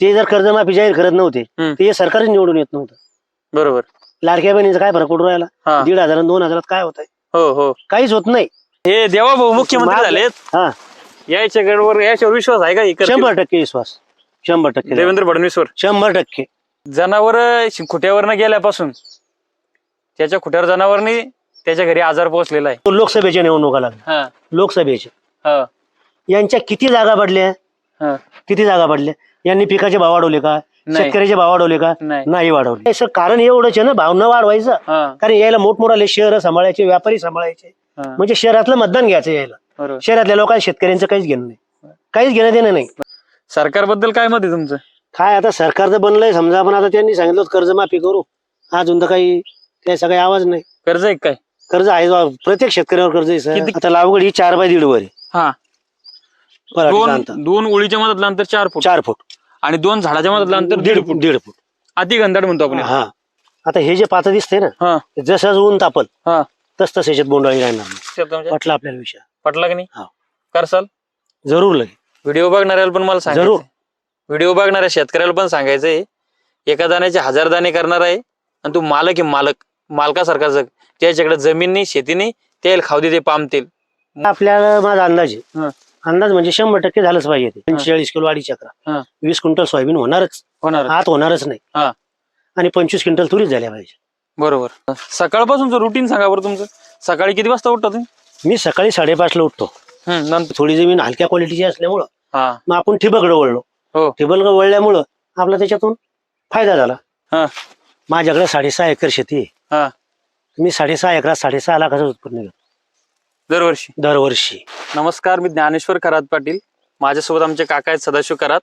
ते जर कर्जमाफी जाहीर करत नव्हते हम्म. ते सरकारच निवडून येत नव्हतं. बरोबर. लाडक्या बहिणीचा काय फरक पडून राहिला? हा. दीड हजार आणि दोन हजारात काय होत आहे हो हो. काहीच होत नाही. हे देवा भाऊ मुख्यमंत्री माग- झालेत. हा. याच्या गडवर याच्यावर विश्वास आहे का हे करतील? शंभर टक्के विश्वास. शंभर टक्के देवेंद्र फडणवीसवर? शंभर टक्के. जनावर खुट्यावरनं गेल्यापासून त्याच्या खुट्यावर जनावरनी त्याच्या घरी आजार पोहोचलेला आहे. लोकसभेच्या निवडणुका लागल्या. हा. लोकसभेच्या. हा. यांच्या किती जागा पडल्या? हा. किती जागा पडल्या? यांनी पिकाचे भाव वाढवले का? नाही. शेतकऱ्याचे भाव वाढवले का? नाही. नाही वाढवले. असं कारण एवढंच आहे ना भाव न वाढवायचं. हा. कारण यायला मोठमोठाले शहर सांभाळायचे व्यापारी सांभाळायचे. हा. म्हणजे शहरातलं मतदान घ्यायचं यायला. बरोबर. शहरातल्या लोकांना शेतकऱ्यांचं काहीच घेणं नाही. काहीच घेणं देणं नाही. सरकारबद्दल काय मत आहे तुमचं? काय आता सरकारचं बनलंय. समजा पण आता त्यांनी सांगितलं होतं कर्जमाफी करू. अजून तर काही त्याचा काही आवाज नाही. कर्ज आहे का काय? कर्ज आहे बा, प्रत्येक शेतकऱ्यावर कर्ज आहे सर. किती? आता लागवड ही चार बाय दीड वर आहे. हा. दोन अंतर. दोन ओळीच्या मधातलं अंतर चार फूट. चार फूट. आणि दोन झाडाच्या मधातलं अंतर दीड फूट. दीड फूट. अति गंधाड म्हणतो आपण हा. आता हे जे पातं दिसते ना हा. जसं ऊन तापल हा. तस तस याच्यात बोंडाळी राहणार नाही. म्हणजे? वाटलं आपल्याला विषय. पटला की नाही. करसाल? जरूर लगे व्हिडिओ बघणाऱ्याला पण मला जरूर. सांगायचं व्हिडिओ बघणाऱ्या शेतकऱ्याला पण सांगायचंय एका दाण्याचे हजार दाणे करणार आहे आणि तू मालक आहे मालक. मालकासारखा जग. त्याच्याकडे जमीन नाही शेती नाही तेल खाऊ दे ते पाम तेल. आपल्याला माझा अंदाज आहे. हा. अंदाज म्हणजे शंभर टक्के झालंच पाहिजे ते. पंचेचाळीस किलो अडीच चक्रा. हा. वीस क्विंटल सोयाबीन होणारच. होणार आत होणारच नाही. हा. आणि पंचवीस क्विंटल तुरीच झाल्या पाहिजे. बरोबर. सकाळपासूनचं रुटीन सांगा बरं तुमचं. सकाळी किती वाजता उठता तुम्ही? मी सकाळी साडेपाचला उठतो. हम्म, नंतर? थोडी जमीन हलक्या क्वालिटीची असल्यामुळं हा. मग आपण ठिबककडे वळलो. हो. ठिबककडे वळल्यामुळं आपला त्याच्यातून फायदा झाला. हा. माझ्याकडे साडेसहा एकर शेती आहे. हा. मी साडेसहा एकरात साडेसहा लाखाचं उत्पन्न घेतो. दरवर्षी. दरवर्षी. नमस्कार मी ज्ञानेश्वर खरात पाटील. माझ्यासोबत आमचे काका आहेत सदाशिव खरात.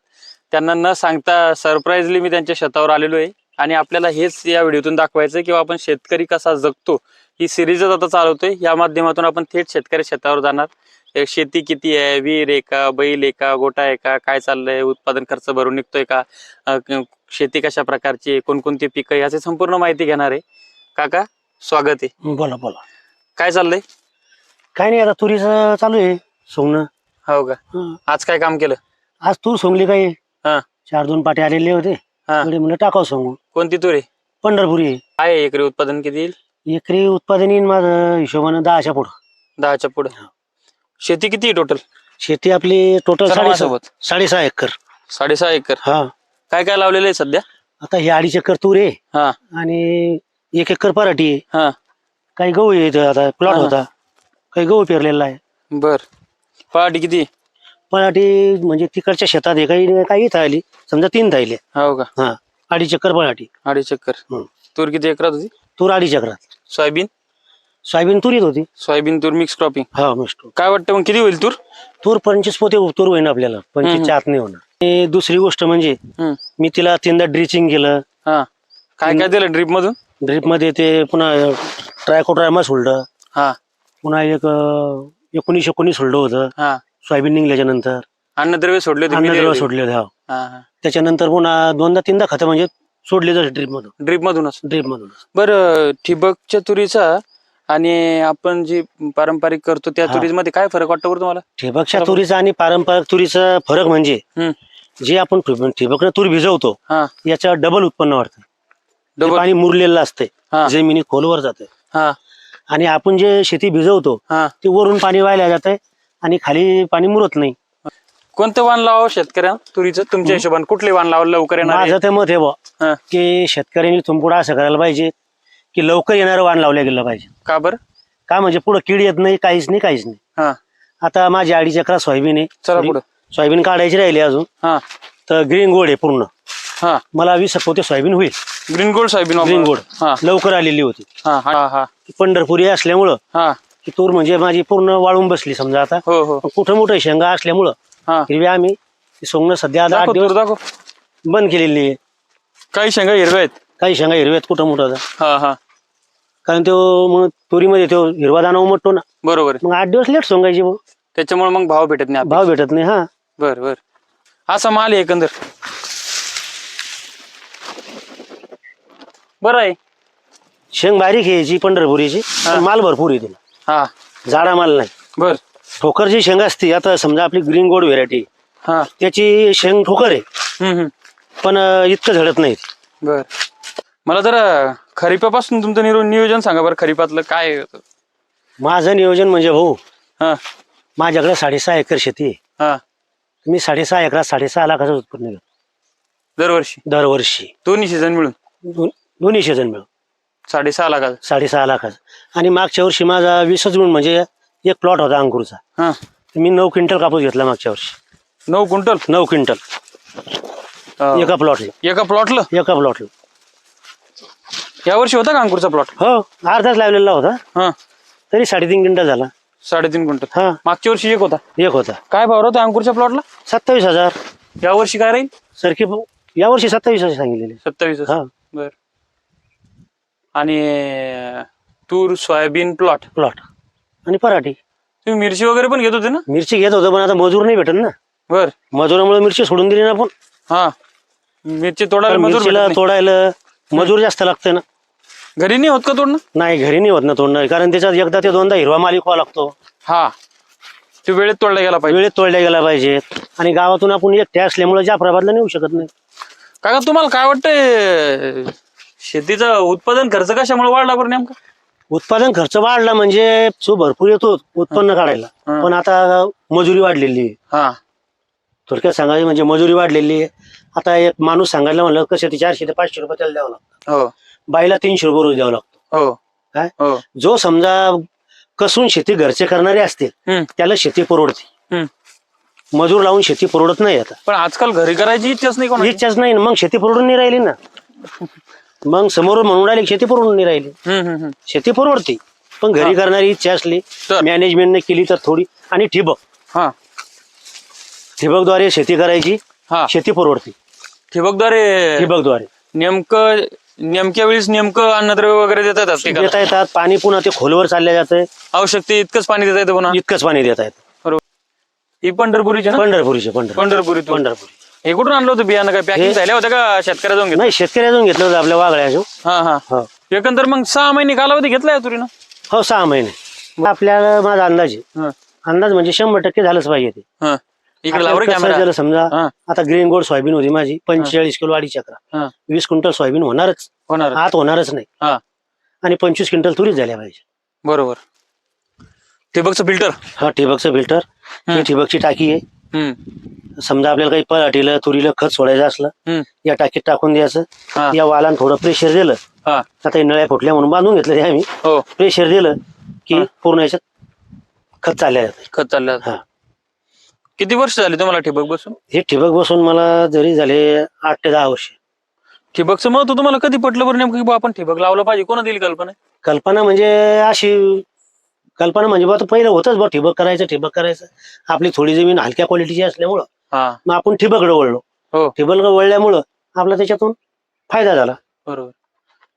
त्यांना न सांगता सरप्राईजली मी त्यांच्या शेतावर आलेलो आहे. आणि आपल्याला हेच या व्हिडिओतून दाखवायचं आहे किंवा आपण शेतकरी कसा जगतो. ही सिरीजच आता चालवतोय. या माध्यमातून आपण थेट शेतकरी शेतावर जाणार. शेती किती आहे? विहीर आहे का? बैल आहे का? गोटा आहे का? काय चाललंय? उत्पादन खर्च भरून निघतोय का? शेती कशा प्रकारची कोणकोणती पिकं आहे? याची संपूर्ण माहिती घेणार आहे. काका स्वागत आहे. बोला बोला. काय चाललंय? काय नाही आता तुरीचं चालू आहे सोंगणं. हो का? हं. आज काय काम केलं? आज तूर सोंगली काही. हा. चार दोन पाटे आलेले होते. हा. थोडे म्हणलं टाकाव सोंगून. कोणती तुरी पंढरपुरी आहे. काय आहे एकरी उत्पादन किती येईल? एकरी उत्पादन येईन माझं हिशोबानं दहाच्या पुढं. दहाच्या पुढे. शेती किती आहे टोटल शेती आपली टोटल साडेसहा सर्वांसोबत साडेसहा एकर. साडेसहा एकर. हा. काय काय लावलेलं आहे सध्या? आता हे अडीच एकर तूर आहे. हा. आणि एक एकर पराठी आहे. हा. काही गहू आहे इथं आता प्लॉट हा. होता. काही गहू पेरलेला आहे. बर. पहाटी किती? पराठी म्हणजे तिकडच्या शेतात आहे काही काही इथं आली. समजा तीन थायले हो का? हा अडीच एकर पराठी अडीच हं. तूर किती एकरात होती? तूर अडीच एकरात. सोयाबीन? सोयाबीन तुरीत होती. सोयाबीन तूर मिक्स क्रॉपिंग हा मस्त काय वाटतं मग किती होईल तूर? तूर पंचवीस पोते तूर होईन आपल्याला. पंचवीसच्या आत नाही होणार. आणि दुसरी गोष्ट म्हणजे. मी तिला तीनदा ड्रिचिंग केलं. हा. काय काय दिलं ड्रीप मधून? ड्रिपमध्ये ते पुन्हा ट्रायकोट्रायमा सोडलं हा. पुन्हा एक अं, एकोणीस एकोणीस सोडलं होतं. हा. सोयाबीन निघल्याच्या नंतर. अन्नद्रव्य सोडले अन्नद्रव्य सोडले होते हा. त्याच्यानंतर पुन्हा दोनदा तीनदा खतं म्हणजे सोडले जाते ड्रिप मधून. ड्रीप मधूनच. ड्रिप मधून बरं ठिबकच्या तुरीचा आणि आपण जी पारंपरिक करतो त्या हा. तुरीमध्ये काय फरक वाटतो बरं तुम्हाला? ठिबकच्या तुरीचा आणि पारंपरिक तुरीचा फरक म्हणजे हम्म. जे आपण ठिबकनं तूर भिजवतो हा. याच्या डबल उत्पन्न वाढतं. ते डबल पाणी मुरलेलं असते हा. जमिनी खोलवर जाते हा. आणि आपण जे शेती भिजवतो हा. ते वरून पाणी व्हायला जात आणि खाली पाणी मुरत नाही. कोणतं वाण लावावं शेतकऱ्या? तुरीचं? तुमच्या हिशोबाने कुठले वाण लावलं लवकर येणार आहे? माझं ते मत आहे बुवा हा. की शेतकऱ्यांनी तुमपुढं असं करायला पाहिजे की लवकर येणारं वाण लावलं गेलं पाहिजे. का बरं? का म्हणजे पुढं कीड येत नाही काहीच नाही काहीच नाही. हा. आता माझी अडीच अकरा सोयाबीन आहे. चला थोडी पुढं. सोयाबीन काढायची राहिली अजून. हा. तर ग्रीन गोड आहे पूर्ण. हा. मला वीस पोते सोयाबीन होईल. Green gold soybean green. गोड हा. लवकर आलेली होती. हा हा हा. पंढरपुरी असल्यामुळं हा. की तूर म्हणजे माझी पूर्ण वाळून बसली समजा आता. हो हो. कुठं मोठं शेंगा असल्यामुळं हा. हिरवी आम्ही ती सोंगणं सध्या आता आठ दाखव दिवस तूर दाखव. बंद केलेली आहे. काही शेंगा हिरव्या आहेत? काही शेंगा हिरव्यात कुठं मोठं आता. हा हा. कारण तो मग तुरीमध्ये तो हिरवा दाना उमटतो ना. बरोबर आहे. मग आठ दिवस लेट सोंगायची त्याच्यामुळे मग भाव भेटत नाही भाव भेटत नाही हा. बर बर. असा माल आहे एकंदर. बरं आहे. शेंग बारीक आहे याची पंढरपुरीची पण माल भरपूर आहे तिला. हा. जाडा माल नाही. बर. ठोकर जी शेंग असते आता समजा आपली ग्रीन गोड व्हेरायटी हा. त्याची शेंग ठोकर आहे. हम्म हम्म. पण अं, इतकं झडत नाहीत बर. मला जरा खरीपापासून तुमचं निरो- नियोजन सांगा बरं खरीपातलं काय? माझं नियोजन म्हणजे भाऊ हा. माझ्याकडे साडेसहा एकर शेती आहे. हा. मी साडेसहा एकरात साडेसहा लाखाचं उत्पन्न घेतो. दरवर्षी? दरवर्षी. दोन्ही सीझन मिळून? दोन- दोन्ही सीझन मिळून. साडेसहा लाखाचं. साडेसहा लाखाचं. आणि मागच्या वर्षी माझा वीसच गुण म्हणजे एक प्लॉट होता अंकुरचा. हा. मी नऊ क्विंटल कापूस घेतला मागच्या वर्षी. नऊ क्विंटल? नऊ क्विंटल. अं, एका प्लॉटला एका प्लॉटला एका प्लॉटला या वर्षी होता का अंकुरचा प्लॉट हो अर्धाच लावलेला होता. हा. तरी साडेतीन क्विंटल झाला. साडेतीन क्विंटल. हा. मागच्या वर्षी एक होता. एक होता. काय भाव होता अंकुरच्या प्लॉटला सत्तावीस हजार. या वर्षी काय राहील? सरकी यावर्षी सत्तावीस हजार सांगितलेले. सत्तावीस हा. बर. आणि तूर सोयाबीन प्लॉट. प्लॉट. आणि पराठी. तुम्ही मिरची वगैरे पण घेत होते ना? मिरची घेत होतो पण आता मजूर नाही भेटत ना. बर. मजुरामुळे मिरची सोडून दिली ना आपण. हा. मिरची तोडायला कारण मजूर मिरचीला भेटत नाही. तोडायला मजूर जास्त लागते ना. घरी नाही होत का तोडणं? नाही घरी नाही होत ना तोडणं. कारण त्याच्यात एकदा ते दोनदा हिरवा मालिक व्हावा लागतो. हा. ते वेळेत तोडला गेला पाहिजे. वेळेत तोडल्या गेला पाहिजे. आणि गावातून आपण एकटे असल्यामुळे ज्या प्रभातला नेऊ शकत नाही. काका तुम्हाला काय वाटतंय शेतीचा उत्पादन खर्च कशामुळे वाढला बरं नेमका? उत्पादन खर्च वाढला म्हणजे जो भरपूर येतो उत्पन्न काढायला. हा. पण आता मजुरी वाढलेली. आहे हा. थोडक्यात सांगायचं म्हणजे मजुरी वाढलेली. आहे आता एक माणूस सांगायला म्हणलं कसं ते चारशे ते पाचशे रुपये त्याला द्यावं लागतं. हो. बाईला तीनशे रुपये रोज द्यावं लागतो. हो. काय? हो. जो समजा कसून शेती घरचे करणारे असतील हम्म, त्याला शेती परवडते. हम्म. मजूर लावून शेती परवडत नाही आता. पण आजकाल घरी करायची इच्छाच नाही कोणाची. इच्छाच नाही ना मग शेती परवडून नाही राहिली ना. मग समोरून म्हणून राहिली शेती परवडून राहिली. हम्म, हम्म, हम्म. शेती परवडते. पण घरी करणारी इच्छा असली तर? मॅनेजमेंटने केली तर थोडी. आणि ठिबक. हा. ठिबकद्वारे शेती करायची हा. शेती परवडते. ठिबकद्वारे ठिबकद्वारे. नेमकं नेमक्या वेळेस नेमकं अन्नद्रव्य वगैरे देतात पिकाला? देता येतात. पाणी पुन्हा ते खोलवर चालल्या जाते आवश्यकते इतकंच पाणी देता येतं पुन्हा? इतकंच पाणी देता येतं. बरोबर. ही पंढरपुरीची ना? पंढरपुरीचे पंढरपूर. पंढरपुरी. हे कुठून आणलं होतं बियाणं? काय पॅकिंग झाल्या होत्या का? शेतकऱ्या जाऊन घेतलं नाही शेतकऱ्यातून घेतलं होतं आपल्या वागळ्याचं. हा हा. हो. एकंदर मग सहा महिने कालावधी घेतलाय तुरीनं? हो सहा महिने. मग आपल्याला माझा अंदाज आहे. हा, अंदाज म्हणजे शंभर टक्के झालंच पाहिजे ते. हा. इकडे आपल्याला लावर कसं कॅमेरा झालं समजा हा. आता ग्रीन गोल्ड सोयाबीन होती माझी पंचेचाळीस किलो अडीच चक्रा. हा. वीस क्विंटल सोयाबीन होणारच. होणार आत होणारच नाही. हा. आणि पंचवीस क्विंटल तुरीच झाल्या पाहिजे. बरोबर. ठिबकचं फिल्टर हा ठिबकचं फिल्टर ही. ठिबकची टाकी आहे. समजा आपल्याला काही पराठीला तुरीला खत सोडायचं असलं या टाकीत टाकून द्यायचं. हा. या वालान थोडं प्रेशर दिलं. हा. आता हे नळ्या फुटल्या म्हणून बांधून घेतलं ते आम्ही. हो. प्रेशर दिलं की हा. पूर्ण याच्यात खत चालल्या जाते. खत चाललं हा. किती वर्ष झाली तुम्हाला ठिबक बसून? हे ठिबक बसून मला जरी झाले आठ ते दहा वर्ष. ठिबकचं महत्त्व तुम्हाला कधी पटलं बरं नेमकं आपण ठिबक लावलं पाहिजे? कोणा दिली कल्पना? कल्पना म्हणजे अशी कल्पना म्हणजे बा पहिलं होतच बा ठिबक करायचं ठिबक करायचं. आपली थोडी जमीन हलक्या क्वालिटीची असल्यामुळं हा. मग आपण ठिबककडे वळलो. हो. वळल्यामुळं आपला त्याच्यातून फायदा झाला. बरोबर.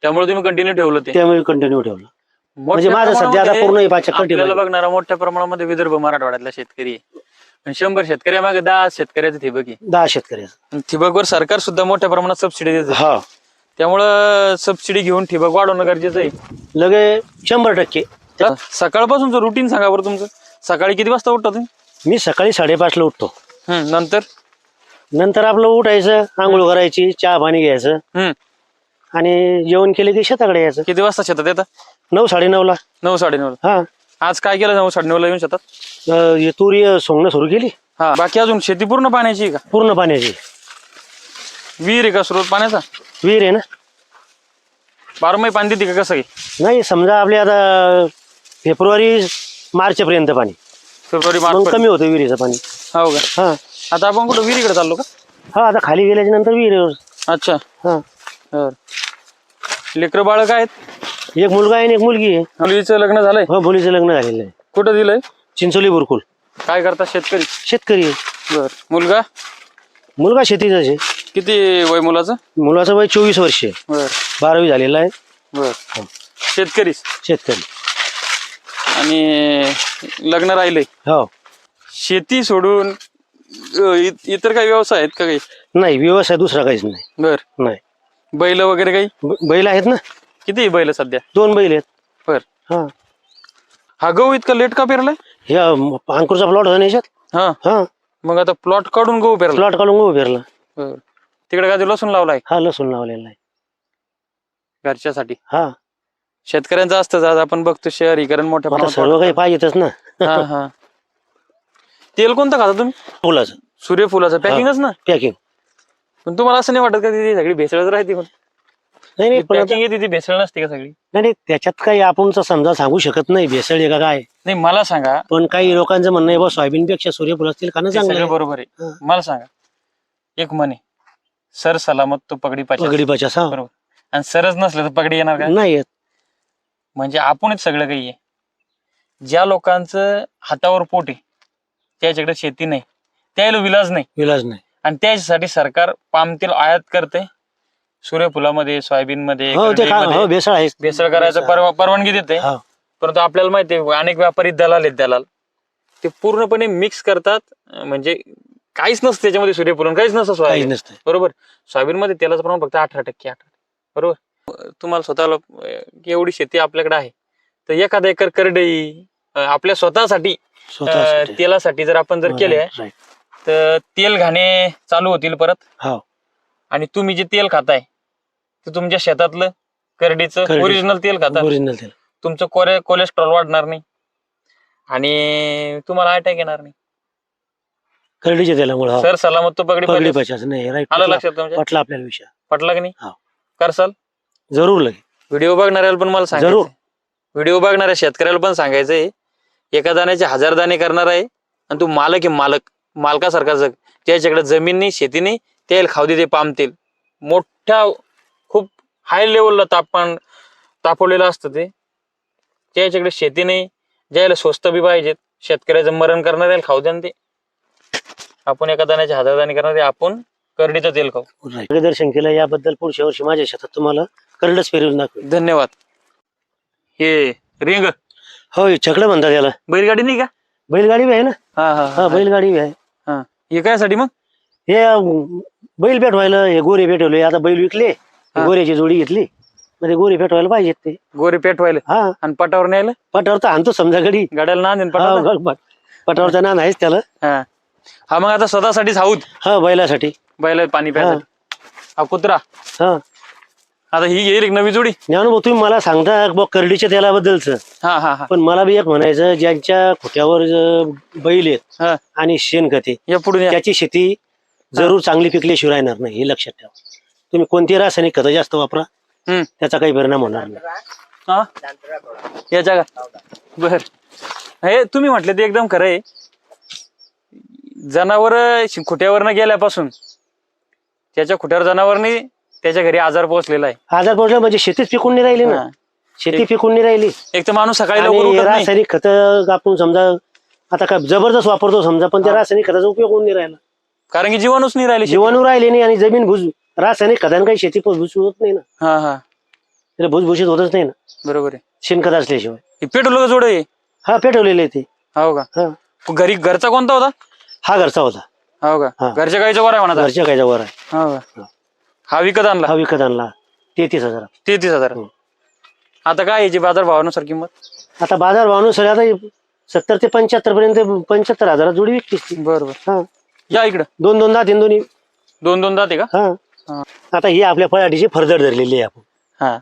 त्यामुळे तुम्ही कंटिन्यू ठेवलं ते. त्यामुळे कंटिन्यू ठेवलं. म्हणजे मोठ्या माझं सध्या आता पूर्ण हे आपल्याला ठिबक बघणारा मोठ्या प्रमाणामध्ये विदर्भ मराठवाड्यातला शेतकरी आहे. आणि शंभर शेतकऱ्यामागे दहा शेतकऱ्याचं ठिबक आहे. दहा शेतकऱ्याचं. आणि ठिबकवर सरकार सुद्धा मोठ्या प्रमाणात सबसिडी देते हा. त्यामुळं सबसिडी घेऊन ठिबक वाढवणं गरजेचं आहे. लगे शंभर टक्के. तर सकाळपासूनचं रुटीन सांगा बरं तुमचं. सकाळी किती वाजता उठता तुम्ही? मी सकाळी साडेपाचला उठतो. हम्म, नंतर? नंतर आपलं उठायचं आंघोळ करायची चहा पाणी घ्यायचं. हम्म, आणि जेवण केलं की शेताकडे यायचं. किती वाजता शेतात येतात नऊ साडेनऊला. नऊ साडेनऊ हा. आज काय केलं नऊ साडेनऊला येऊन शेतात? अं, हे तुरी अं, सोंगणं सुरू केली. हा. बाकी अजून शेती पूर्ण पाण्याची आहे का? पूर्ण पाण्याची. विहीर आहे का स्रोत पाण्याचा? विहीर आहे ना. बारमाही पाणी देते का कसं आहे? नाही समजा आपले आता फेब्रुवारी मार्च पर्यंत पाणी. फेब्रुवारी मग मार्च कमी होतं विहिरीचं पाणी. हो का? हा. आता आपण कुठं विहिरीकडे चाललो का? हा आता खाली गेल्याच्यानंतर विहीर अच्छा. हा. बर. लेकरं बाळ काय आहेत? एक मुलगा आहे आणि एक मुलगी आहे. मुलीचं लग्न झालंय? हो मुलीचं लग्न झालेलं आहे. कुठं दिलंय? चिंचोली बुरकुल. काय करतात शेतकरी? शेतकरी आहे. बर. मुलगा? मुलगा शेतीचाच आहे. किती वय मुलाचं? मुलाचं वय चोवीस वर्ष आहे. बर. बारावी झालेला आहे. बर. शेतकरीच? शेतकरी. आणि लग्न राहिलंय हो. शेती सोडून अ, इ- इतर काही व्यवसाय आहेत का काही? नाही व्यवसाय दुसरा काहीच नाही. बर. नाही. बैल वगैरे काही? ब- बैल आहेत ना? किती बैल सध्या? दोन बैल आहेत. बर. हा. हा गहू इतका लेट का पेरलाय? हे अं, अंकुरचा प्लॉट होता ना याच्यात? हा. हा. मग आता प्लॉट काढून गहू पेरला. प्लॉट काढून गहू पेरला. बर. तिकडे काय ते लसूण लावलाय? हा लसूण लावलेला आहे. घरच्यासाठी. हा. शेतकऱ्यांचं असतं आज आपण बघतो शहरीकरण मोठ्या आता प्रमाणात सर्व काही पाहिजेतच ना. हा हा. तेल कोणतं खाता तुम्ही? फुलाचं. सूर्यफुलाचं. पॅकिंगच ना? पॅकिंग पण तुम्हाला असं नाही वाटत का ती सगळी भेसळच राहते पण नाही नाही पण आता- पॅकिंग येते ती भेसळ नसते का सगळी? नाही नाही, त्याच्यात काही आपण तर समजा सांगू शकत नाही भेसळ आहे का काय? नाही मला सांगा. पण काही लोकांचं म्हणणं आहे बा सोयाबीनपेक्षा सूर्यफूल असतील ते चांगलं सगळं आहे. बरोबर आहे. हा. मला सांगा. एक म्हणे सर सलामत तो पगडी पाहिजे पगडी पचास हा. बरोबर. आणि सरच नसलं तर पगडी येणार का? नाही येत. म्हणजे आपणच सगळं काही आहे. ज्या लोकांचं हातावर पोट आहे त्याच्याकडे शेती नाही त्याला विलाज नाही. विलाज नाही. आणि त्याच्यासाठी सरकार पाम तेल आयात करते. सूर्यफुलामध्ये सोयाबीन मध्ये हो हो भेसळ भेसळ करायचं परवा परवानगी देते. परंतु आपल्याला माहिती आहे अनेक व्यापारी दलाल आहेत दलाल. ते पूर्णपणे मिक्स करतात. म्हणजे काहीच नसतं त्याच्यामध्ये सूर्यफुलन काहीच नसतं सोयाबीन. नसतं. बरोबर? सोयाबीन मध्ये तेलाचं प्रमाण फक्त अठरा टक्के अठरा बरोबर? तुम्हाला स्वतःला एवढी शेती आपल्याकडे आहे. तर एखादा एकर करडई आपल्या स्वतःसाठी. तेलासाठी जर आपण जर केले Right. तर तेल घाणे चालू होतील परत. हो. आणि तुम्ही जे तेल खाताय ते तुमच्या शेतातलं करडीचं करडी. ओरिजिनल तेल खाता ओरिजिनल तेल. तुमचं कोरे कोलेस्ट्रॉल वाढणार नाही. आणि तुम्हाला अटॅक येणार नाही. करडीच्या तेलामुळे हो. सर सलामत तो पगडी पगडी नाही वाटलं आपल्याला विषय पटला की नाही? हा. करसाल? जरूर लगे. व्हिडिओ बघणाऱ्याला पण मला जरूर. सांगायचं व्हिडिओ बघणाऱ्या शेतकऱ्याला पण सांगायचंय. एका दाण्याचे हजार दाणे करणार आहे आणि तू मालक आहे मालक. मालकासारखा जग. त्याच्याकडे जमीन नाही शेती नाही. तेल खाऊ दे ते पाम तेल. मोठ्या खूप हाय लेवलला तापमान तापवलेलं असतं ते. त्याच्याकडे शेती नाही. ज्याला स्वस्त बी पाहिजेत. शेतकऱ्याचं मरण करणार आहे खाऊ द्या ना ते. आपण एका दाण्याचे हजार दाणे करणार आहे आपण करडीचं तेल खाऊ. मार्गदर्शन केलं याबद्दल पुढच्या वर्षी माझ्या शेतात तुम्हाला करडच फिरवून दाखवेल धन्यवाद. हे रिंग. हो छकडं म्हणतात याला. बैलगाडी नाही का? बैलगाडी बी आहे ना? हा हा हा हा. बैलगाडी बी आहे. हा. हे कायसाठी मग? हे अं, बैल पेटवायला हे गोरे पेटवले. आता बैल विकले. हा. गोऱ्याची जोडी घेतली. मध्ये गोरे पेटवायला पाहिजेत ते. गोरे पेटवायला? हा. आणि पटावर न्यायला? पटावर तर आणतो समजा गडी गाड्याला हा, पटावर ग- पटावरचा नान आहेच त्याला. हा. हा मग आता स्वतःसाठीच हाऊत. हा बैलासाठी. बैल पाणी प्यायसाठी. हा कुत्रा. हा. आता ही येईल एक नवी जोडी? ज्ञानभाऊ तुम्ही मला सांगता बघ करडीच्या तेलाबद्दलच? हा हा हा. पण मला बी एक म्हणायचं ज्यांच्या खोट्यावर ज- बैल आहेत हा. आणि शेणखते या पुढे. त्याची शेती जरूर चांगली पिकल्याशिवाय राहणार नाही हे लक्षात ठेवा. तुम्ही कोणती रासायनिक खतं जास्त वापरा. त्याचा काही परिणाम होणार नाही. हा? याच्या का बर. हे तुम्ही म्हटले ते एकदम खरं आहे. जनावर खुट्यावरनं गेल्यापासून त्याच्या खुट्यावर जनावरनी त्याच्या घरी आजार पोहोचलेला आहे. आजार पोहोचला म्हणजे शेतीच पिकून नाही राहिली ना. हा. शेती पिकून नाही राहिली. एक तर माणूस सकाळी लवकर आणि उठत नाही. रासायनिक खत आपण समजा आता काय जबरदस्त वापरतो समजा पण त्या रासायनिक खताचा उपयोग होऊन नाही राहिला. कारण की जीवाणूच नाही राहिली शेतीत. जीवाणू राहिले नाही आणि जमीन भुज रासायनिक खताने काही शेती भुसभुशीत होत नाही ना. हा हा. त्याला भुसभुशीत होतच नाही ना. बरोबर आहे. शेणखत असल्याशिवाय. हे पेट्रोल जोड आहे. हा पेटवलेले ते. हो का? हा. घरी घरचा कोणता होता? हा घरचा होता. हो का? हा. घरच्या गाईचा वर आहे म्हणा घरच्या कायचा वर आहे. हो का? हा विकत आणला? हा विकत आणला. तेहतीस हजार. तेहतीस हजार. हो. आता काय याची बाजार भावानुसार किंमत? आता बाजार भावानुसार आता सत्तर ते पंच्याहत्तर पर्यंत पंच्याहत्तर हजारात जोडी विकतीस ती. बरोबर हा. या इकडं. दोन दोन दहा तीन दोन्ही. दोन दोन दाते का? हा. हा. आता ही आपल्या फळाटीची फरदड धरलेली आहे आपण. हा.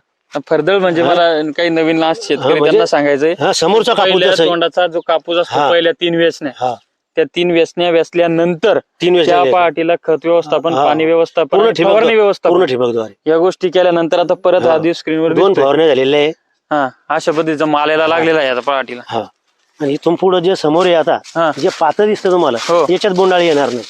फरदळ म्हणजे मला काही नवीन लास्ट हा, शेतकरी म्हणजे- त्यांना सांगायचंय. हा समोरचा कापूस पहिल्या जसा आहे. तोंडाचा जो कापूस असतो हा. पहिल्या तीन वेचण्या हा. त्या तीन वेचण्या वेचल्यानंतर तीन त्या. पहाटीला खत व्यवस्थापन हा. पाणी व्यवस्थापन पूर्ण ठिबक फवारणी पूर्ण व्यवस्थापन ठिबकद्वारे या गोष्टी केल्यानंतर आता परत हा. दिवस स्क्रीनवर दोन दिसतोय. फवारण्या झालेल्या आहे हा अशा पद्धतीचा माल यायला लागलेला आहे आता पहाटीला. हा. आणि इथून पुढे जे समोर आहे आता जे पातं दिसतं तुम्हाला हो. याच्यात बोंडाळी येणार नाही.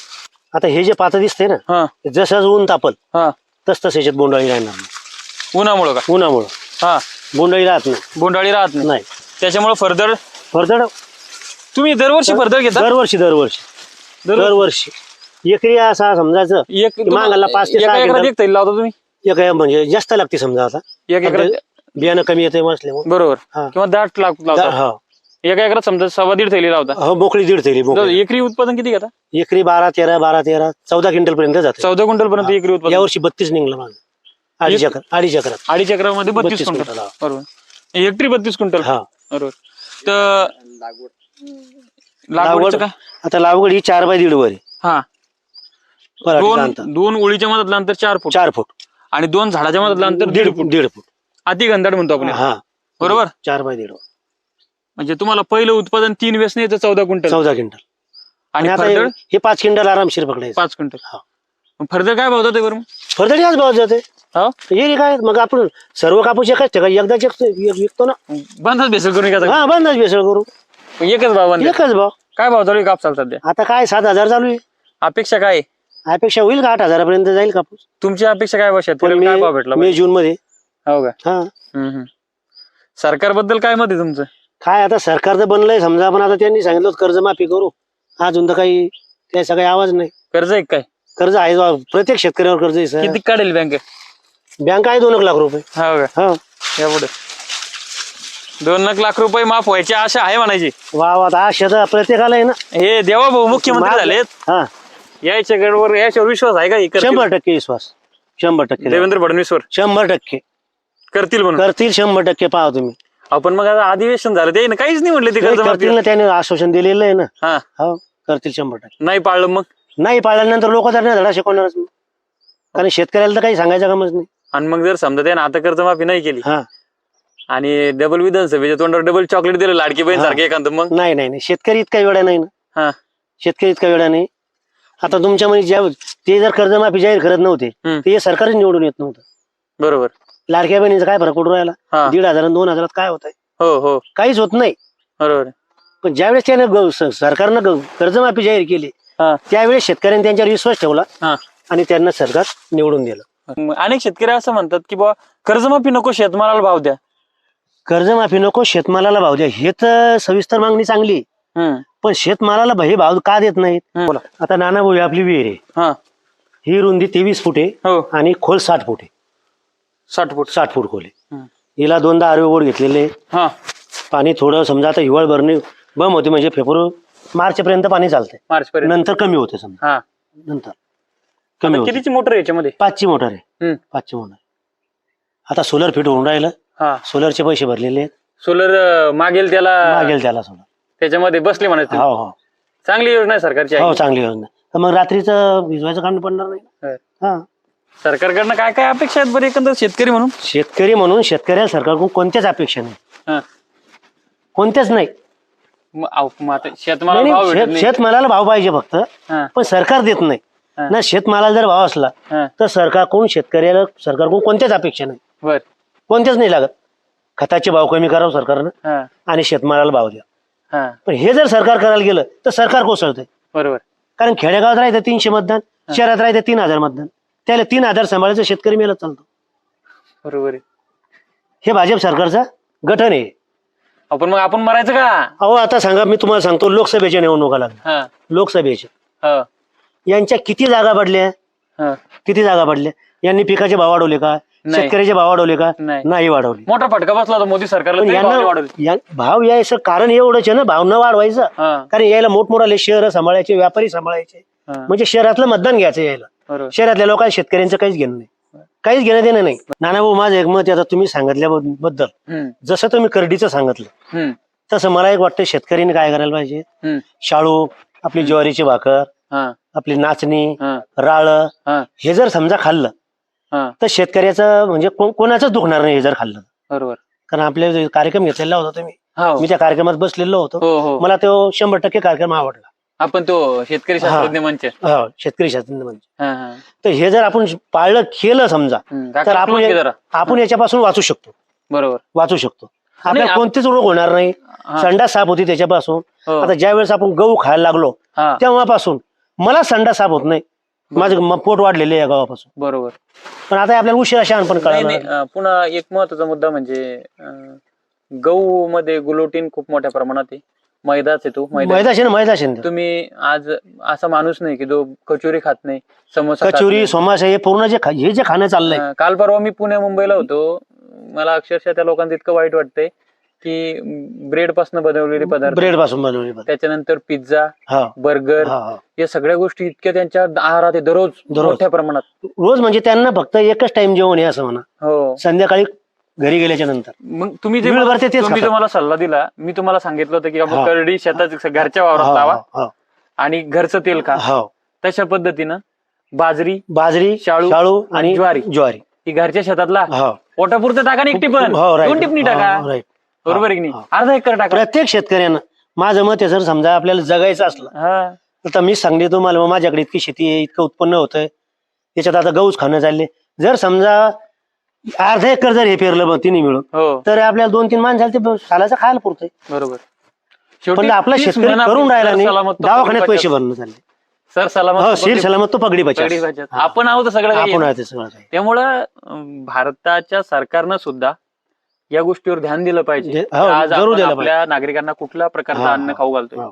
आता हे जे पातं दिसतंय ना हा. जसं ऊन तापल हा. तस तस याच्यात बोंडाळी राहणार नाही. उन्हामुळं का? उन्हामुळं. हा. बोंडाळी राहत नाही. बोंडाळी राहत नाही. नाही. त्याच्यामुळे फरदळ फरदड तुम्ही दरवर्षी फरदळ घेता? दरवर्षी दरवर्षी. दरवर्षी? दरवर्षी. एकरी असा समजायचं. एक मागाला पाच ते एका सहा एकरात क्विंटल. एक लावता तुम्ही? एक म्हणजे जास्त लागते समजा आता. एक एकरात? बियाणं कमी येते असल्यामुळे बरोबर. हा. किंवा दाट लाव लावता? हा. एका एकरात समजा सव्वा दीड थैली लावता. हो मोकळी दीड थैली मोकळी. एकरी उत्पादन किती घेता? एकरी बारा तेरा बारा तेरा चौदा क्विंटल पर्यंत जाते. चौदा क्विंटल पर्यंत एकरी उत्पादन? यावर्षी बत्तीस निघलं माझं अडीच एकर अडीच एकरात. अडीच एकरामध्ये बत्तीस 32 क्विंटल. क्विंटल, हा. बरोबर. हेक्टरी बत्तीस क्विंटल. हा. बरोबर. तर लागवडीचं लागवड काय आता लागवड ही चार बाय दीड वर आहे. हा. पराठीचं दोन अंतर. दोन ओळीच्या मधातलं अंतर चार फूट. चार फूट. आणि दोन झाडाच्या मधातलं अंतर दीड फूट दीड फूट. अति गंधाड म्हणतो आपण हा. बरोबर? चार बाय दीड म्हणजे तुम्हाला पहिलं उत्पादन तीन वेळेस नाही तर चौदा क्विंटल. चौदा क्विंटल. आणि आणि आता हे- हे पाच क्विंटल आरामशीर पकडायचं. पाच क्विंटल. हा. मग काय भाव जाते बरं मग? फरदडी आज भाव जाते हो? हे काय? मग आपण सर्व कापूस एकाच ठिका एकदाच एक- एक विकतो ना. बंदच भेसळ करून घ्यायचा हा बंदच भेसळ करू एकच भाव एकच भाव? काय भाव चालू आहे कापसाला सध्या? आता काय सात हजार चालू आहे. अपेक्षा काय आहे? अपेक्षा होईल का आठ हजारापर्यंत जाईल कापूस? तुमची अपेक्षा काय पण भाव भेटला मे मे जून मध्ये हो का? हा. हम्म, हम्म. सरकारबद्दल काय मत आहे तुमचं? काय आता सरकारचं बनलंय. समजा पण आता त्यांनी सांगितलं होतं कर्जमाफी करू. अजून तर काही त्याचा काही आवाज नाही. कर्ज आहे का काय? कर्ज आहे बा, प्रत्येक शेतकऱ्यावर कर्ज आहे किती काढेल बँक बँक आहे दोन एक लाख रुपये. हो का? हा. या पुढे दोन लाख लाख रुपये माफ व्हायची आशा आहे म्हणायची. वा वा आता शेत प्रत्येकाला आहे ना? हे देवा भाऊ मुख्यमंत्री माग- झालेत. हा. यायच्या गडवर याच्यावर विश्वास आहे का? हे करतील? शंभर टक्के विश्वास. शंभर टक्के देवेंद्र फडणवीसवर. शंभर टक्के. करतील म्हणून. करतील शंभर टक्के पहा तुम्ही. आपण मग आता अधिवेशन झालं. ते काहीच नाही म्हणले ते कर्ज करतील ना त्याने आश्वासन दिलेलं आहे ना. हा. हो करतील शंभर टक्के. नाही पाळलं मग? नाही पाळल्यानंतर लोक तर नाही धडा शिकवणारच नाही. कारण शेतकऱ्याला तर काही सांगायचं कामच नाही. आणि मग जर समजा त्याने आता कर्जमाफी नाही केली हा. आणि डबल विधानसभेच्या तोंडावर डबल चॉकलेट दिलं लाडकी बहीण. सारखे एखादं मग? नाही नाही नाही. शेतकरी इतका वेळा नाही ना? हा. शेतकरी इतका वेळा नाही. आता तुमच्या म्हणजे ज्या ते जर कर्जमाफी जाहीर करत नव्हते हम्म. ते सरकारच निवडून येत नव्हतं. बरोबर. लाडक्या बहिणीचा काय फरक पडून राहिला? हा. दीड हजार आणि दोन हजारात काय होत आहे हो हो. काहीच होत नाही. बरोबर. पण ज्यावेळेस त्याने स- सरकारनं कर्जमाफी जाहीर केली हा. त्यावेळेस शेतकऱ्यांनी त्यांच्यावर विश्वास ठेवला हा. आणि त्यांना सरकार निवडून दिलं. मग अनेक शेतकरी असं म्हणतात की बाबा कर्जमाफी नको शेतमालाला भाव द्या. कर्जमाफी नको शेतमालाला भाव द्या. हे तर सविस्तर मागणी चांगली. आहे. पण शेतमालाला भाई भाव का देत नाहीत. बोला. आता नाना भाऊ आपली विहीर आहे. हा. ही रुंदी तेवीस फूट आहे हो. आणि खोल साठ फूट आहे. साठ फूट. साठ फूट खोल आहे. हिला दोनदा आरवे बोर्ड घेतलेले आहे. हा. पाणी थोडं समजा आता हिवाळ भरणे बम होते म्हणजे फेब्रुवारी मार्च पर्यंत पाणी चालतंय. मार्च पर्यंत नंतर कमी होते समजा. हा. नंतर. कमी होते. कितीची मोटर आहे याच्यामध्ये? पाचची मोटर आहे. पाचची मोटर आता सोलर फिट होऊन राहिलं. हा. सोलरचे पैसे भरलेले आहेत. सोलर मागेल त्याला मागेल त्याला सोलर त्याच्यामध्ये बसले म्हणायचं हो हो. चांगली योजना आहे सरकारची हो आहे. चांगली योजना. तर मग रात्रीचं भिजवायचं काम पडणार नाही. हा. सरकारकडनं काय काय अपेक्षा आहेत बरं एकंदर शेतकरी म्हणून? शेतकरी म्हणून शेतकऱ्याला सरकारकडून कोणत्याच अपेक्षा नाही. हा. कोणत्याच नाही. मग आव- मग आता शेतमालाला नाही, भाव नाही, भेटत शेत- नाही. शेतमालाला भाव पाहिजे फक्त. हा, पण सरकार देत नाही. ना शेतमालाला जर भाव असला हा. तर सरकारकडून शेतकऱ्याला सरकारकडून कोणत्याच अपेक्षा नाही. बर. कोणत्याच नाही लागत. खताचे भाव कमी करावं सरकारनं हा. आणि शेतमालाला भाव द्या. हा. पण हे जर सरकार करायला गेलं तर सरकार कोसळतंय. बरोबर. कारण खेडेगावात राहतं तीनशे मतदान शहरात राहतं तीन हजार मतदान. त्याला तीन हजार सांभाळायचं शेतकरी मेला चालतो. बरोबर आहे. हे भाजप सरकारचा गठन आहे. आपण मग आपण मरायचं का? अहो आता सांगा मी तुम्हाला सांगतो लोकसभेच्या निवडणुका लागल्या. हा. लोकसभेच्या. हा. यांच्या किती जागा पडल्या? हा. किती जागा पडल्या? यांनी पिकाचे भाव वाढवले का? नाही. शेतकऱ्याचे भाव वाढवले का? नाही. नाही वाढवले. मोठा फटका बसला होता मोदी सरकारला पण यांना वाढवले. या- भाव यायचं कारण एवढंच आहे ना भाव न वाढवायचं. हा. कारण यायला मोठमोठाले शहर सांभाळायचे व्यापारी सांभाळायचे. हा. म्हणजे शहरातलं मतदान घ्यायचं यायला. बरोबर. शहरातल्या लोकांना शेतकऱ्यांचं काहीच घेणं नाही. काहीच घेणं देणं नाही. नाना भाऊ माझं एक मत आहे, आता तुम्ही सांगितल्याबद्दल. हम्म. जसं तुम्ही करडीचं सांगितलं हम्म. तसं मला एक वाटतं शेतकऱ्यांनी काय करायला पाहिजे? हम्म. शाळू आपली ज्वारीची भाकर हा. आपली नाचणी हा. राळ हा. हे जर समजा खाल्लं हा. तर शेतकऱ्याचं म्हणजे को- कोणाचंच दुखणार नाही हे जर खाल्लं. बरोबर. कारण आपले जे कार्यक्रम घेतलेला होता तुम्ही. हो. मी त्या कार्यक्रमात बसलेलो होतो. हो हो. मला तो शंभर टक्के कार्यक्रम आवडला. आपण तो शेतकरी शास्त्रज्ञ मंच. हो शेतकरी शास्त्र म्हणजे हा हा. तर हे जर आपण पाळलं केलं समजा हम्म. तर आपण close घे जरा. आपण याच्यापासून वाचू शकतो. बरोबर. वाचू शकतो. आपल्याला आप- कोणतेच रोग होणार नाही. हा. संडास साफ होती त्याच्यापासून. हो. आता ज्या वेळेस आपण गहू खायला लागलो हा. तेव्हापासून मला संडास साफ होत नाही. माझं म- पोट वाढलेले आहे या गावापासून. बरोबर. पण आता आपल्याला उशिरा शहाणपण नाही कळालं नाही अं, पुन्हा एक महत्त्वाचा मुद्दा म्हणजे गहू मध्ये ग्लुटीन खूप मोठ्या प्रमाणात आहे. मैदाच आहे तो मैदा. मैदाशी ना मैदाशी ना. तुम्ही आज असा माणूस नाही की जो कचोरी खात नाही समोसा खात कचोरी नाही. सोमाशा हे पूर्ण जे खा- हे जे खाणं चाललंय. अं, काल परवा मी पुणे मुंबईला होतो. मला अक्षरशः त्या लोकांचं इतकं वाईट वाटतंय. की ब्रेडपासून बनवलेले पदार्थ ब्रेडपासून बनवले पदार्थ. त्याच्यानंतर पिझ्झा हा बर्गर हा, हा. या सगळ्या गोष्टी इतक्या त्यांच्या आहारात आहे दररोज दररोज. मोठ्या प्रमाणात रोज म्हणजे त्यांना फक्त एकच टाइम जेवण आहे असं म्हणा हो संध्याकाळी घरी गेल्याच्यानंतर मग तुम्ही जे वेळभर मला- ते तेच तुम्ही जो खातात. मला सल्ला दिला मी तुम्हाला सांगितलं होतं की बाबा हा. करडी शेतात घरच्या वावरात लावा हा, आणि घरचं तेल खा हा, हा. तशा पद्धतीनं बाजरी बाजरी शाळू शाळू आणि ज्वारी. ज्वारी ही घरच्या शेतातला हो पोटापुरतं टाका आणि एक टिपण हो right. दोन टिपणी टाका हो, right. बरोबर आहे की नाही? हो. अर्धा एकर टाका प्रत्येक शेतकऱ्यांना माझं मत आहे जर समजा आपल्याला जगायचं असलं हा. तर मी सांगते तुम्हाला मग माझ्याकडे इतकी शेती आहे इतकं उत्पन्न होतंय. त्याच्यात आता गहूच खाणं चालले जर समजा अर्धा एकर जर हे पेरलं मग तिने मिळून हो. तर आपल्याला दोन तीन माणसाला ते सालाचं खायला पुरतंय. बरोबर. पण आपला तीच शेतकरी करून राहिला सर नाही सलामत तो दवाखान्यात पैसे. भरणं चालले सर सलामत हो तो शीर पगडी- सलामत तो पगडी पगडी बचाव. हा. आपण आहोत सगळं काही आपण आहे ते सगळं काही. त्यामुळं अं, भारताच्या सरकारनं सुद्धा या गोष्टीवर ध्यान दिलं पाहिजे. हो, आज आपल्या नागरिकांना कुठल्या प्रकारचं अन्न खाऊ घालतोय.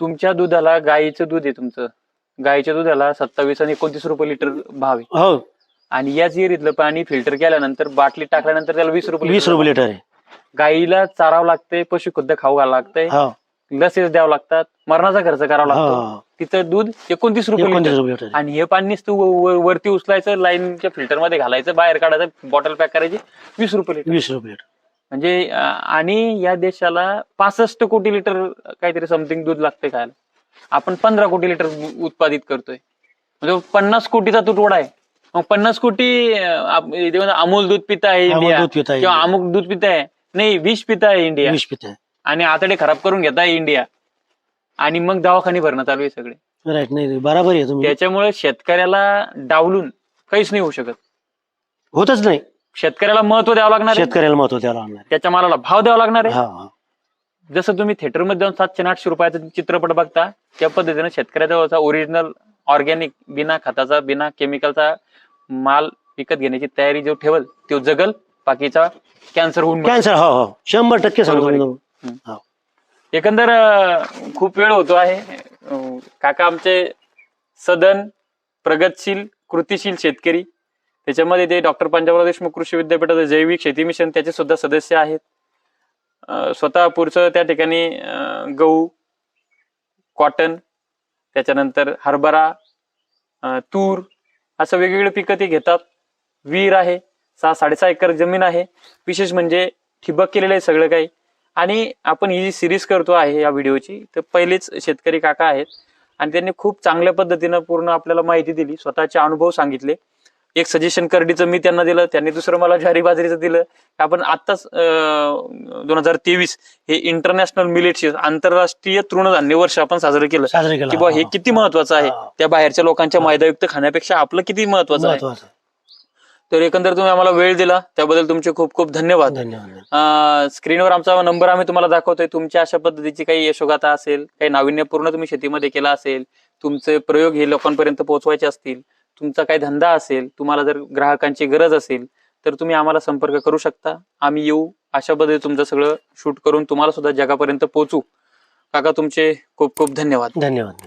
तुमच्या दुधाला गाईचं दूध आहे तुमचं. गाईच्या दुधाला सत्तावीस आणि एकोणतीस रुपये लिटर भाव आहे. हो. आणि याच विहिरीतलं पाणी फिल्टर केल्यानंतर बाटली टाकल्यानंतर त्याला वीस रुपये वीस रुपये लिटर आहे. गाईला चारावं लागतंय पशुखुद्द खाऊ घालावं लागतंय. हो. लसेस द्यावं लागतात मरणाचा खर्च करावा लागतो. हो. तिचं दूध एकोणतीस रुपये एकोणतीस लिटर. रुपये लिटर. आहे. आणि हे पाणी तू व- व- वरती उचलायचं लाईनच्या फिल्टरमध्ये घालायचं बाहेर काढायचं बॉटल पॅक करायची वीस रुपये लिटर. वीस रुपये लिटर. म्हणजे अं, आणि या देशाला पासष्ट कोटी लिटर काहीतरी समथिंग दूध लागते खायला. आपण पंधरा कोटी लिटर उ- उत्पादित करतोय. म्हणजे पन्नास कोटीचा तुटवडा आहे. मग पन्नास कोटी अं, आप- म्हणतात अमूल दूध पित आहे इंडिया. दूध पित आहे किंवा. अमुक दूध पित आहे. नाही विष पित आहे इंडिया. वीस पित आणि आतडे खराब करून घेत आहे इंडिया आणि मग दवाखाने भरणं चालू आहे सगळे राईट नाही नाही, बराबर आहे तुम्ही त्याच्यामुळे शेतकऱ्याला डावलून काहीच नाही होऊ शकत होतच नाही शेतकऱ्याला महत्त्व द्यावं लागणार आहे. शेतकऱ्याला महत्त्व द्यावं लागणार त्याच्या मालाला भाव द्यावा लागणार आहे हा हा. जसं तुम्ही थिएटरमध्ये जाऊन सातशे आठशे रुपयाचा चित्रपट बघता त्या पद्धतीने शेतकऱ्याचा ओरिजिनल ऑर्गॅनिक बिना खताचा बिना केमिकलचा माल विकत घेण्याची तयारी जो ठेवल तो जगल बाकीचा कॅन्सर होऊन मरेल. कॅन्सर हो हो शंभर टक्के सांगतो बरोबर मी आहे. तुम्हाला. हो. एकंदर अं, खूप वेळ होतो आहे. अं, काका आमचे सदन प्रगतशील कृतीशील शेतकरी. त्याच्यामध्ये ते डॉक्टर पंजाबराव देशमुख कृषी विद्यापीठाचं जैविक शेती मिशन त्याचे सुद्धा सदस्य आहेत. अं, स्वतः पुढचं त्या ठिकाणी अं, गहू कॉटन त्याच्यानंतर हरभरा अं, तूर असं वेगवेगळे पिकं ते घेतात. विहीर आहे सहा साडेसहा एकर जमीन आहे. विशेष म्हणजे ठिबक केलेलं आहे सगळं काही. आणि आपण ही जी सिरीज करतो आहे या व्हिडिओची तर पहिलेच शेतकरी काका आहेत. आणि त्यांनी खूप चांगल्या पद्धतीनं पूर्ण आपल्याला माहिती दिली स्वतःचे अनुभव सांगितले. एक सजेशन करडीचं मी त्यांना दिलं त्यांनी दुसरं मला ज्वारी बाजरीचं दिलं. आपण आत्ताच दोन हजार तेवीस हे इंटरनॅशनल मिलेटची आंतरराष्ट्रीय तृणधान्य वर्ष आपण साजरं केलं. साजरे केला. की बुवा हे किती महत्वाचं आहे. त्या बाहेरच्या लोकांच्या मैदायुक्त खाण्यापेक्षा आपलं किती महत्वाचं आहे. तर एकंदर तुम्ही आम्हाला वेळ दिला त्याबद्दल तुमचे खूप खूप धन्यवाद. धन्यवाद. अं, स्क्रीनवर आमचा नंबर आम्ही तुम्हाला दाखवतोय. तुमच्या अशा पद्धतीची काही यशोगाथा असेल काही नाविन्यपूर्ण तुम्ही शेतीमध्ये केला असेल तुमचे प्रयोग हे लोकांपर्यंत पोहोचवायचे असतील तुमचा काही धंदा असेल तुम्हाला जर ग्राहकांची गरज असेल तर तुम्ही आम्हाला संपर्क करू शकता. आम्ही येऊ अशा पद्धतीने तुमचं सगळं शूट करून तुम्हाला सुद्धा जगापर्यंत पोहोचू. काका तुमचे खूप खूप धन्यवाद. धन्यवाद.